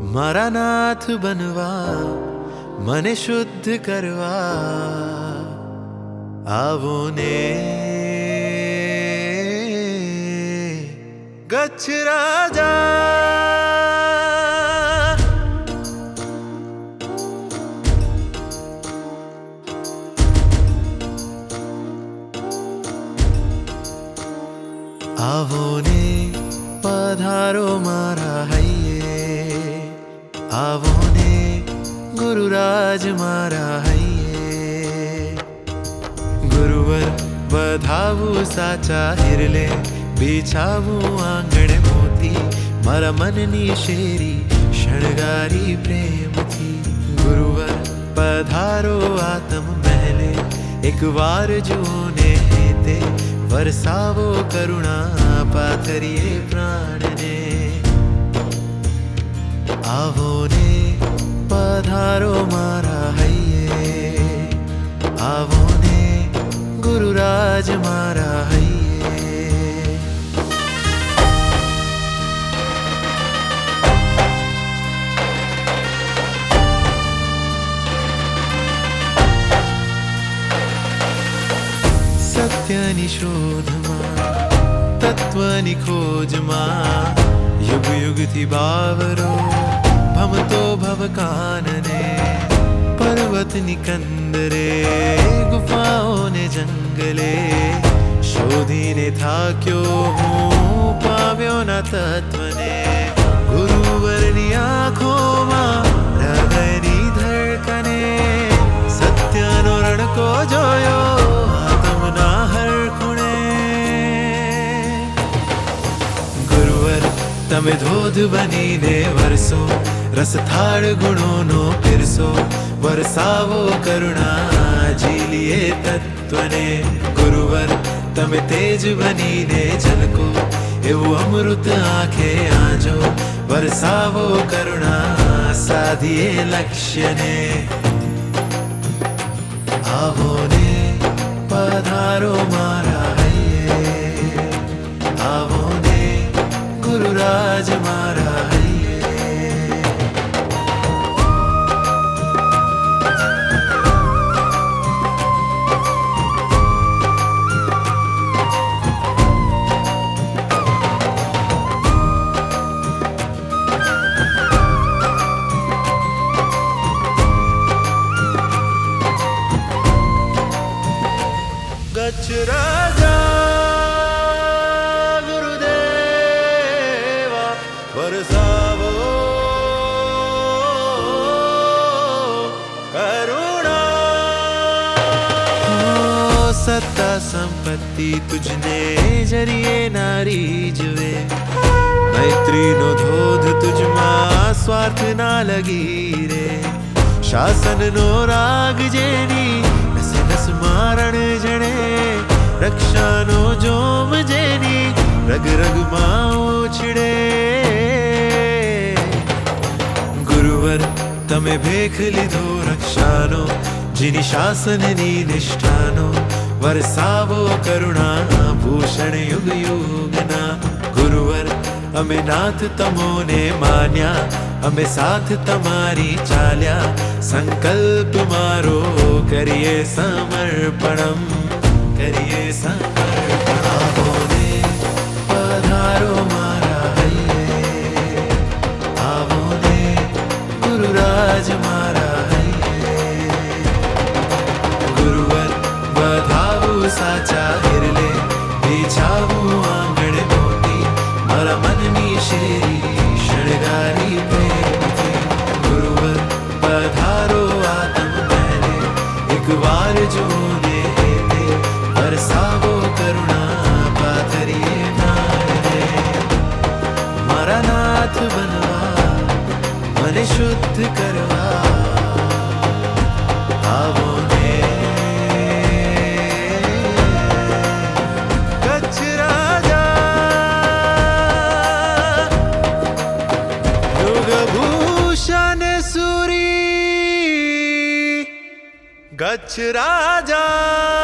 મારા નાથ બનવા મને શુદ્ધ કરવા. આવો ને. ગચ્છ રાજા. આવો ને પધારો મારા આવો ને ગુરુરાજ મારા હૈયે. ગુરુવર વધાવું, સાચા હિરલે બિછાવું, આંગણે મોતી, મારા મનની શેરી, શણગારી પ્રેમથી. ગુરુવર પધારો આતમ મહેલે, એક વાર જુઓ ને તે વરસાવો કરુણા પાથરીએ પ્રાણને. આવો ને પધારો મારા હૈયે. આવો ને ગુરુરાજ મારા હૈયે. સત્યની શોધમાં, તત્વની ખોજમાં, યુગ યુગથી બાવરો कानने पर्वत निकंदरे गुफाओं ने जंगले शोधीने था क्यों हूँ पाव्यो न तत्वने गुरुवरनी आँखों माँ हृदयनी धड़कने सत्यनो रण को जोयो हर खुणे गुरुवर तमे धो ધોધ બનીને વરસો રસથાળ ગુણોનો પીરસો વરસાવો કરુણા જીલીએ તત્વને ગુરુવર તમે તેજ બનીને ઝલકો એવું અમૃત આંખે આજો વરસાવો કરુણા સાધીએ લક્ષ્યને આવો ને પધારો મારા ગુરુરાજ મારા સત્તા સંપત્તિ તુજને જરીએ નારી જવે મૈત્રીનો ધોધ તુજમાં સ્વાર્થ ના લગી રે શાસનનો રાગ જેની નસે મારણ જણે રક્ષાનો જોમ જેની રગ રગમાં ઉછળે ગુરુવર તમે ભેખ લીધો રક્ષાનો જેની શાસનની નિષ્ઠાનો વરસાવો કરુણા ભૂષણ યુગ યુગના. ગુરુવર, અમે નાથ તમોને માન્યા. અમે સાથ તમારી ચાલ્યા. સંકલ્પ મારો કરીએ સમર્પણમ. કરીએ સમર્પણ. આવો પધારો મારા હૈયે. આવો ને ગુરુરાજ સાચા હિરલે બિછાવું આંગણે મોતી મારા મનની શેરી શણગારી પ્રેમથી ગુરુવર પધારો આતમ મહેલે એક વાર મને શુદ્ધ કરવા ગચ્છ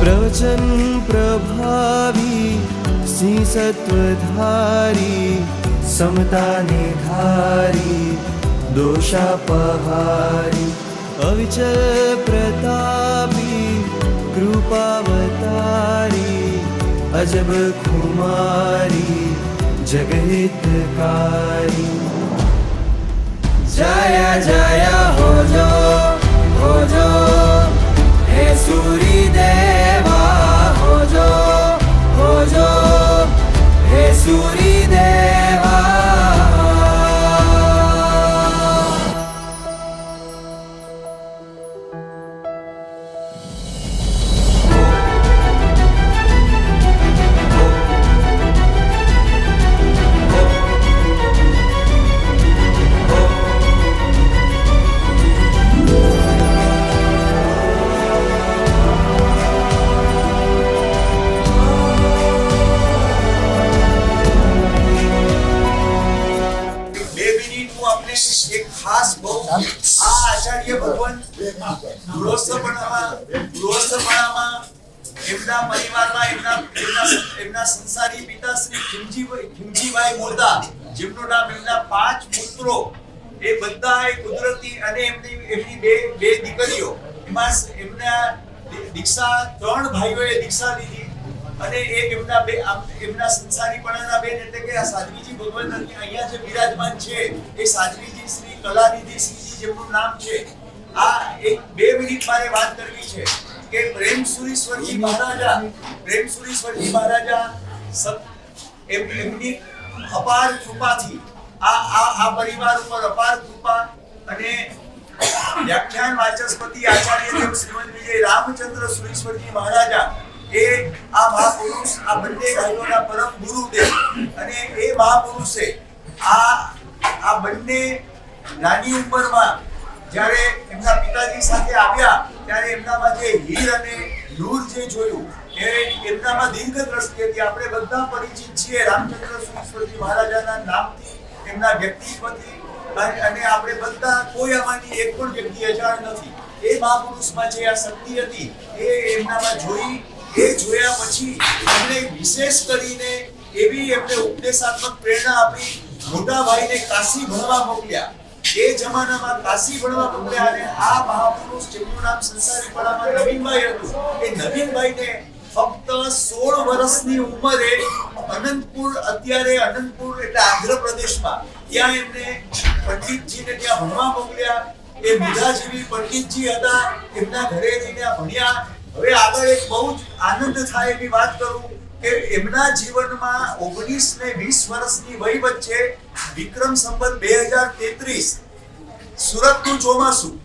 प्रवचन प्रभावी सी सत्वधारी समता निधारी दोषापहारी। અવિચલ પ્રતાપી, કૃપાવતારી, અજબ કુમારી જગહિતકારી. જય જય હોજો હોજો, હે સૂરી દેવા હોજો હોજો, હે સૂરી દેવા મોરદા જેમનું નામ એમના પાંચ પુત્રો, એ બધા એ કુદરતી અને એમની એમની બે બે દીકરીઓ. એમાં એમના દીક્ષા ત્રણ ભાઈઓએ દીક્ષા લીધી અને એ એમના બે એમના સંસારીપણાના બેન એટલે કે સાધ્વીજી ભગવાન અહીંયા જે બિરાજમાન છે, એ સાધ્વીજી શ્રી કલાનિધિ શ્રીજી જેમનું નામ છે. આ એક બે મિનિટ મારે વાત કરવી છે કે પ્રેમ સુરીશ્વરજી મહારાજા પ્રેમ સુરીશ્વરજી મહારાજા એમની અપાર કૃપાથી, આ આ આ પરિવાર ઉપર અપાર કૃપા અને વ્યાખ્યાન વાચસ્પતિ આચાર્ય દેવ શ્રીમદ વિજય રામચંદ્ર સુરેશ્વરજી મહારાજા એ આ મહાપુરુષ, આ બંને ભાઈઓના પરમ ગુરુદેવ અને એ મહાપુરુષે આ આ બંને નાની ઉંમરમાં જ્યારે એમના પિતાજી સાથે આવ્યા, ત્યારે એમનામાં જે હીર અને નૂર જે જોયું એ એમનામાં દીર્ઘ દ્રષ્ટિ હતી. આપણે બધા પરિચિત છીએ રામચંદ્ર સુરેશ્વરજી મહારાજાના નામથી, એમના વ્યક્તિત્વથી. અને આપણે બધા કોઈ આમાંની એક પણ વ્યક્તિ અજાણ નથી. એ મહાપુરુષમાં જે આ શક્તિ હતી, એ એમનામાં જોઈ, એ જોયા પછી એમણે વિશેષ કરીને એવી એમને ઉપદેશાત્મક પ્રેરણા આપી, મોટા ભાઈને કાશી ભણવા મોકલ્યા. એ જમાનામાં કાશી ભણવા મોકલ્યા અને આ મહાપુરુષ જેમનું નામ સંસારી પડામાં નવીનભાઈ હતું. એ નવીનભાઈને ફક્ત સોળ વર્ષની ઉંમરે અનંતપુર, અત્યારે અનંતપુર એટલે આંધ્રપ્રદેશમાં, ત્યાં એમને પંડિતજીને ત્યાં ભણવા મોકલ્યા. એ મુધાજીવી પંડિતજી હતા, એમના ઘરે જઈને ભણ્યા. હવે આગળ એક બહુ જ આનંદ થાય એવી વાત કરું કે એમના જીવનમાં ઓગણીસ ને વીસ વર્ષની વય વચ્ચે વિક્રમ સંબંધ બે હજાર તેત્રીસ સુરતનું ચોમાસું.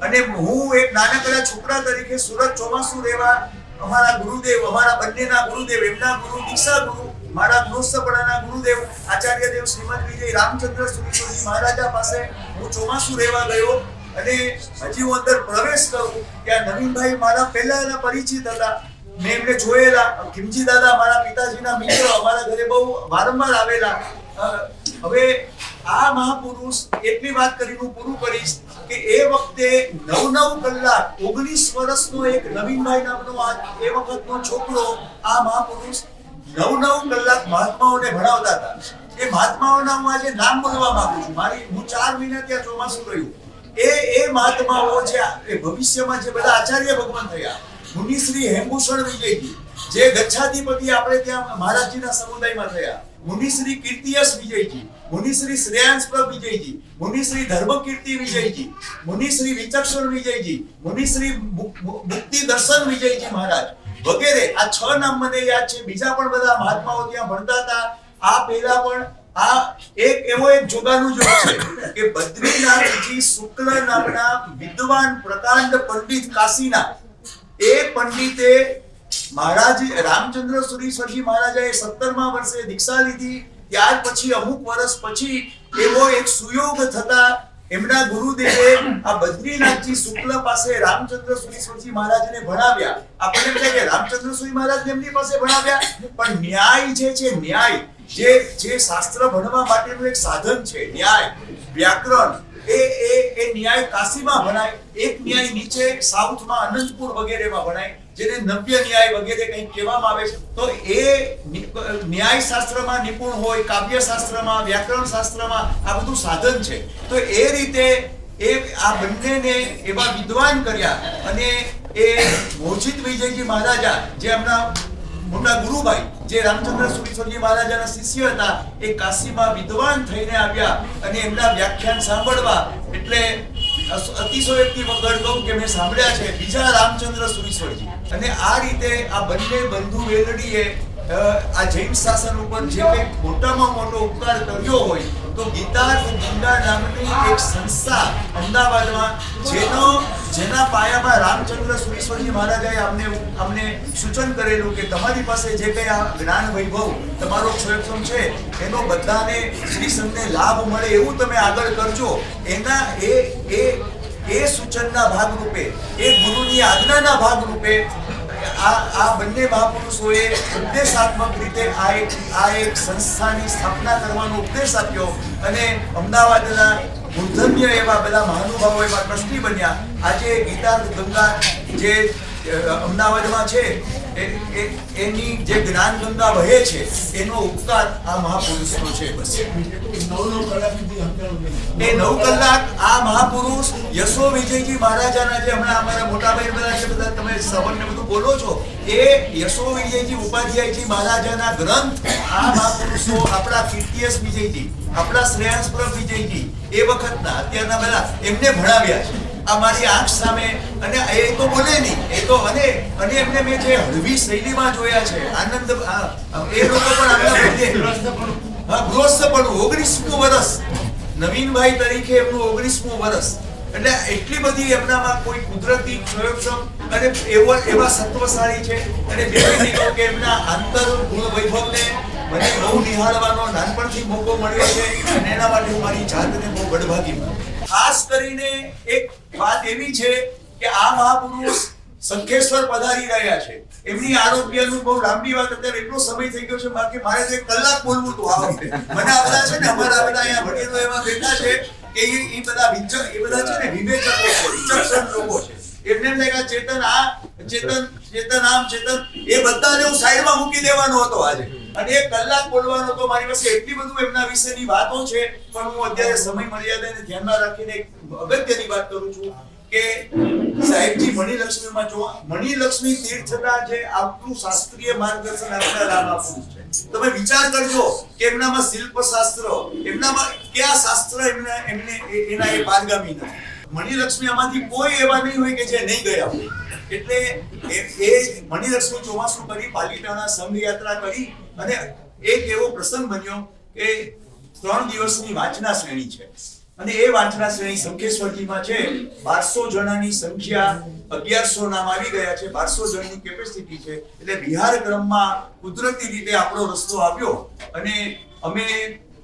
અને હું એક નાનકડા છોકરા તરીકે સુરત ચોમાસું રહેવા અમારા ગુરુદેવ, અમારા બંનેના ગુરુદેવ, એમના ગુરુ, દીક્ષા ગુરુ, મારા ગૃહસ્થપણાના ગુરુદેવ, આચાર્ય દેવ શ્રીમદ વિજય રામચંદ્ર સુરીશ્વરજી મહારાજા પાસે હું ચોમાસું રહેવા ગયો અને હજી હું અંદર પ્રવેશ કરું ત્યાં નવીનભાઈ મારા પહેલાના પરિચિત હતા. મેં એમને જોયેલા. ખીમજી દાદા મારા પિતાજીના મિત્ર અમારા ઘરે બહુ વારંવાર આવેલા. હવે આ મહાપુરુષ એટલી વાત કરીને હું પૂરું કરીશ કે એ વખતે નવ નવ કલાક ઓગણીસ વર્ષનો એક નવીનભાઈ નામનો આ એ વખતનો છોકરો, આ મહાપુરુષ નવ નવ કલાક મહાત્માઓને ભણાવતા હતા. એ મહાત્માઓના હું આજે નામ બોલવા માંગુ છું. મારી હું ચાર મહિના ત્યાં ચોમાસું રહ્યું. એ એ મહાત્માઓ જે ભવિષ્યમાં જે બધા આચાર્ય ભગવાન થયા, મુનિશ્રી હેમભૂષણ વિજયજી, જે ગચ્છાધિપતિ આપણે ત્યાં મહારાજજીના સમુદાયમાં થયા, મુનિશ્રી કીર્તિયસ વિજયજી મુનિશ્રી શ્રેયાંશ વિજયજી, મુનિશ્રી ધર્મકીર્તિ વિજયજી, મુનિશ્રી વિચક્ષણ વિજયજી, મુનિશ્રી મુક્તિ દર્શન વિજયજી મહારાજ. વગેરે આ છ નામ મને યાદ છે. બીજા પણ બધા મહાત્માઓ ત્યાં ભણતા હતા. આ પહેલા પણ આ એક એવો એક જોગાનું જોગ છે કે બદ્રીનાથજી શુક્લ નામના વિદ્વાન પ્રકાંડ પંડિત કાશીના. એ પંડિતે મહારાજ રામચંદ્ર સુરીશ્વરજી મહારાજાએ સત્તરમા વર્ષે દીક્ષા લીધી. ત્યાર પછી અમુક વર્ષ પછી એવો એક સુયોગ થતા એમના ગુરુદેવે આ બદ્રીનાથજી શુક્લ પાસે રામચંદ્ર સુરીશ્વરજી મહારાજને ભણાવ્યા. આપણને એમ કે રામચંદ્ર સુરી મહારાજ એમની પાસે ભણાવ્યા. પણ ન્યાય જે છે, ન્યાય જે જે શાસ્ત્ર ભણવા માટેનું એક સાધન છે, ન્યાય. વ્યાકરણ. એ એ એ ન્યાય કાશીમાં ભણાય. એક ન્યાય નીચે સાઉથમાં અનંતપુર વગેરેમાં ભણાય. જેને નવ્ય ન્યાય વગેરે કંઈક કહેવામાં આવે છે, તો એ ન્યાય શાસ્ત્રમાં નિપુણ હોય કાવ્ય શાસ્ત્રમાં વ્યાકરણ શાસ્ત્રમાં આ બધું સાધન છે. તો એ રીતે એ, આ બંનેને એવા વિદ્વાન કર્યા અને એ મોજિત વિજયજી મહારાજા, જે એમના મોટા ગુરુભાઈ, જે રામચંદ્ર સુરીશ્વરજી મહારાજાના શિષ્ય હતા, એ કાશીમાં વિદ્વાન થઈને આવ્યા અને એમના વ્યાખ્યાન સાંભળવા, એટલે અસ- વ્યક્તિ વગર કહું કે મેં સાંભળ્યા છે. બીજા રામચંદ્ર સુરીશ્વરજી. અને આ રીતે આ બંને બંધુ વેલડીએ આ જૈન શાસન ઉપર જે કંઈક મોટામાં મોટો ઉપકાર કર્યો હોય તો ગીતા ગંગા નામની એક સંસ્થા અમદાવાદમાં, જેનો, જેના પાયામાં રામચંદ્ર સુરેશ્વરજી મહારાજાએ અમને અમને સૂચન કરેલું કે તમારી પાસે જે કંઈ આ જ્ઞાન વૈભવ તમારો ક્ષયક્ષમ છે, એનો બધાને શ્રી સંતને લાભ મળે એવું તમે આગળ કરજો. એના, એ એ એ સૂચનના ભાગરૂપે, એ ગુરુની આજ્ઞાના ભાગરૂપે આ આ બંને મહાપુરુષોએ ઉપદેશાત્મક રીતે આ એક આ એક સંસ્થાની સ્થાપના કરવાનો ઉપદેશ આપ્યો અને અમદાવાદના મૂર્ધન્ય એવા બધા મહાનુભાવો એવા ટ્રસ્ટી બન્યા. આજે ગીતાર્થ ગંગા જે અમદાવાદમાં છે એની જે જ્ઞાન ગંગા વહે છે એનો ઉપકાર આ મહાપુરુષનો છે. બસ એ નવ કલાક આ મહાપુરુષ યશો વિજયજી મહારાજાના જે હમણાં અમારા મોટાભાઈ બધા છે બધા તમે શ્રવણ ને બધું બોલો છો એ યશો વિજયજી ઉપાધ્યાયજી મહારાજાના ગ્રંથ આ મહાપુરુષો આપણા કીર્તિયસ વિજયજી આપણા શ્રેયાંશ વિજયજી એ વખતના અત્યારના બધા એમને ભણાવ્યા છે. આ મારી આંખ સામે અને એ તો બોલે નહીં એ તો અને અને એમને મેં જે હળવી શૈલીમાં જોયા છે આનંદ એ લોકો પણ આપણા હા ગૃહસ્થ પણ ઓગણીસમું વર્ષ. નવીનભાઈ તરીકે એમનું ઓગણીસમું વર્ષ. એટલે એટલી બધી એમનામાં કોઈ કુદરતી ક્ષયોક્ષમ અને એવો એવા સત્વશાળી છે. અને કહું કે એમના આંતર ગુણ વૈભવને મને બહુ નિહાળવાનો નાનપણથી મોકો મળ્યો છે અને એના માટે હું મારી જાતને બહુ બડભાગી માનું ખાસ કરીને એક વાત એવી છે કે આ મહાપુરુષ સંખેશ્વર પધારી રહ્યા છે. એમની આરોગ્યનું બહુ લાંબી વાત અત્યારે એટલો સમય થઈ ગયો છે બાકી મારે તો કલાક બોલવું હતું આ મને આ છે ને, અમારા બધા અહીંયા વડીલો એવા બેઠા છે કે એ બધા વિચક એ બધા છે ને વિવેચકો છે વિચક્ષણ લોકો છે. એમને એમ લાગ્યા ચેતન આ ચેતન ચેતન આમ, ચેતન એ બધાને હું સાઈડમાં મૂકી દેવાનો હતો આજે. અને એક કલાક બોલવાનો હતો, મારી પાસે એટલી બધું એમના વિશેની વાતો છે, પણ હું અત્યારે સમય મર્યાદાને ધ્યાનમાં રાખીને એક અગત્યની વાત કરું છું. કે સાહેબજી, મણિલક્ષ્મીમાં જો મણિલક્ષ્મી તીર્થના જે આપનું શાસ્ત્રીય માર્ગદર્શન આપના આ મહાપુરુષ છે. તમે વિચાર કરજો કે એમનામાં શિલ્પ શાસ્ત્ર એમનામાં કયા શાસ્ત્ર એમને એમને એના એ પારગામી નથી. મણિલક્ષ્મી આમાંથી કોઈ એવા નહીં હોય કે જે નહીં ગયા હોય. એટલે એ એ મણિલક્ષ્મી ચોમાસું કરી, પાલિતાણા સંઘ યાત્રા કરી અને એક એવો પ્રસંગ બન્યો કે ત્રણ દિવસની વાંચના શ્રેણી છે. અને એ વાંચના શ્રેણી સંકેશ્વરજીમાં છે. બારસો જણાની સંખ્યા અગિયારસો નામ આવી ગયા છે. બારસો જણની કેપેસિટી છે. એટલે વિહાર ક્રમમાં કુદરતી રીતે આપણો રસ્તો આવ્યો. અને અમે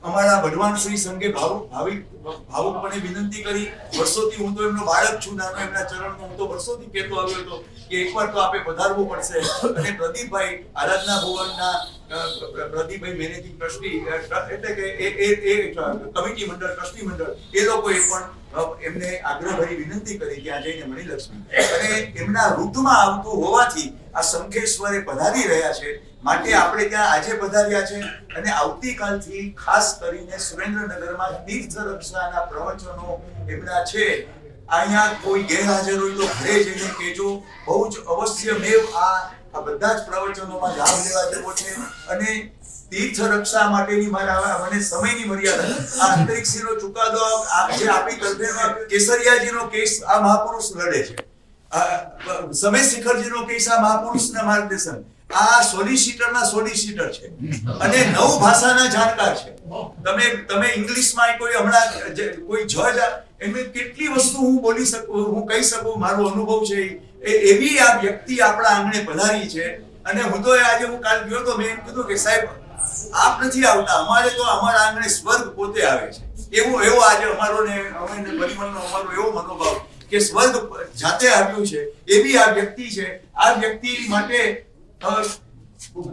અમારા ભગવાન શ્રી સંઘે ભાવુક ભાવિક ભાવુકપણે વિનંતી કરી. વર્ષોથી હું તો એમનો બાળક છું, નાનો એમના ચરણમાં હું તો વર્ષોથી કહેતો આવ્યો હતો કે એકવાર તો આપે પધારવું પડશે. અને પ્રદીપભાઈ, આરાધના ભુવનના પ્રદીપભાઈ મેનેજિંગ ટ્રસ્ટી એટલે કે એ એ કમિટી મંડળ, ટ્રસ્ટી મંડળ, એ લોકોએ પણ એમને આગ્રહભરી વિનંતી કરી ત્યાં જઈને મણિલક્ષ્મી અને એમના ઋતુમાં આવતું હોવાથી આ શંખેશ્વરે પધારી રહ્યા છે. માટે આપણે ત્યાં આજે પધાર્યા છે. અને આવતીકાલથી ખાસ કરીને સુરેન્દ્રનગરમાં તીર્થ રક્ષાના પ્રવચનો એમના છે. અહીંયા કોઈ ગેરહાજર હોય તો ઘરે જઈને કહેજો. બહુ જ અવશ્ય મેવ આ આ બધા જ પ્રવચનોમાં લાભ લેવા જેવો છે. અને તીર્થ રક્ષા માટેની મારા મને સમયની મર્યાદા. આ અંતરિક્ષનો ચુકાદો જે આપણી તરફેણમાં કેસરિયાજીનો કેસ આ મહાપુરુષ લડે છે. સમય શિખરજીનો કેસ આ મહાપુરુષના માર્ગદર્શન. આ સોલિસિટરના સોલિસિટર છે. અને નવ ભાષાના જાણકાર છે. તમે તમે ઇંગ્લિશમાં કોઈ હમણાં કોઈ જજ એમને કેટલી વસ્તુ હું બોલી શકું, હું કહી શકું, મારો અનુભવ છે એ. એવી આ વ્યક્તિ આપણા આંગણે પધારી છે. અને હું તો આજે હું કાલ ગયો તો મેં એમ કીધું કે સાહેબ આપ નથી આવતા. અમારે તો અમારા આંગણે સ્વર્ગ પોતે આવે છે. એવો એવો આજે અમારો ને અમે ને અમારો એવો મનોભાવ કે સ્વર્ગ જાતે આવ્યું છે એવી આ વ્યક્તિ છે. આ વ્યક્તિ માટે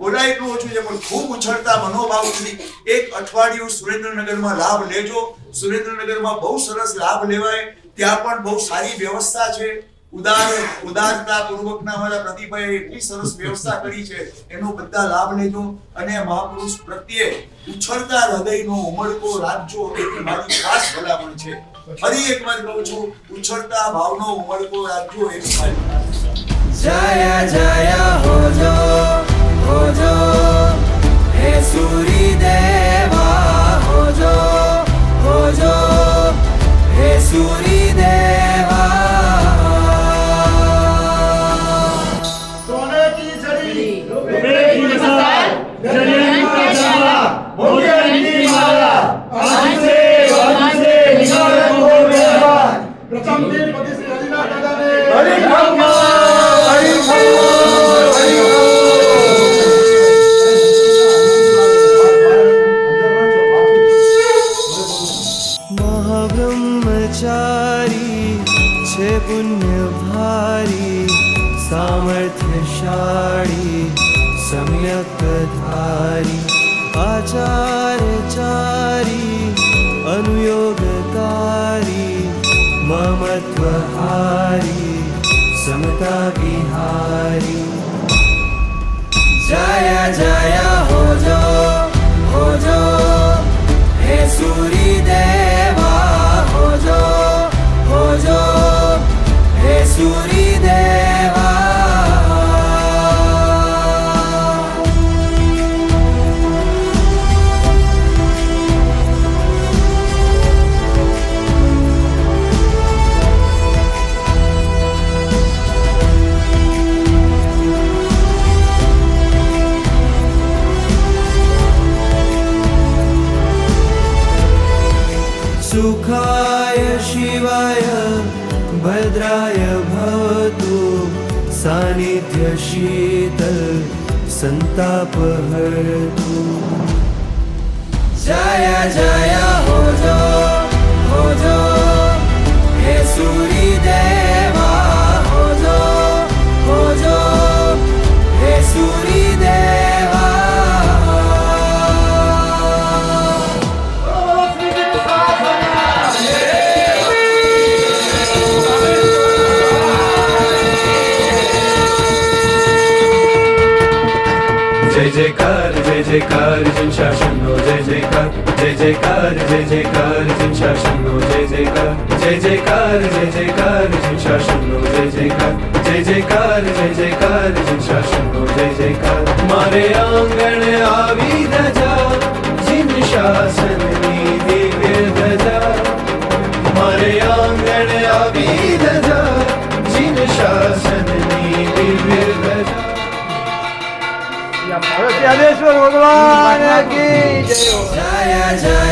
બોલાય એટલું ઓછું છે, પણ ખૂબ ઉછળતા મનોભાવથી એક અઠવાડિયું સુરેન્દ્રનગરમાં લાભ લેજો. સુરેન્દ્રનગરમાં બહુ સરસ લાભ લેવાય. ત્યાં પણ બહુ સારી વ્યવસ્થા છે. ઉદાર ઉદારતા પૂર્વકના મારા પ્રતિભાએ એટલી સરસ વ્યવસ્થા કરી છે, એનો બધા લાભ લેજો અને મહાપુરુષ પ્રત્યે ઉછળતા હૃદયનો ઉમળકો રાખજો એવી મારી ખાસ ભલામણ છે. ફરી એક વાર કહું છું, ઉછળતા ભાવનો ઉમળકો રાખજો એવી મારી જય જય હોજો હોજો, હે સૂરી દેવા હોજો હોજો, હે સૂરી દેવા प्रथम दिन हे सूरी देवा सुखाय शिवाय भद्राय भवतु सानिध्य शीतल सन्तापहर्तु जय जय हो जो हो जो हे सूरी देवा हो जो हो जो हे सूरी देवा Jai Jaikar, Jai Jaikar, Jin Shashano, Jai Jaikar, Jai Jaikar, Jai Jaikar, Jin Shashano, Jai Jaikar, Jai Jaikar, Jai Jaikar, Jin Shashano, Jai Jaikar, Jai Jaikar, Jai Jaikar, Jin Shashano, Jai Jaikar. Mare angan avi daja, Jin Shasan ni divya daja. Mare angan avi daja, Jin Shasan ni divya. ભગવાન કી જય જય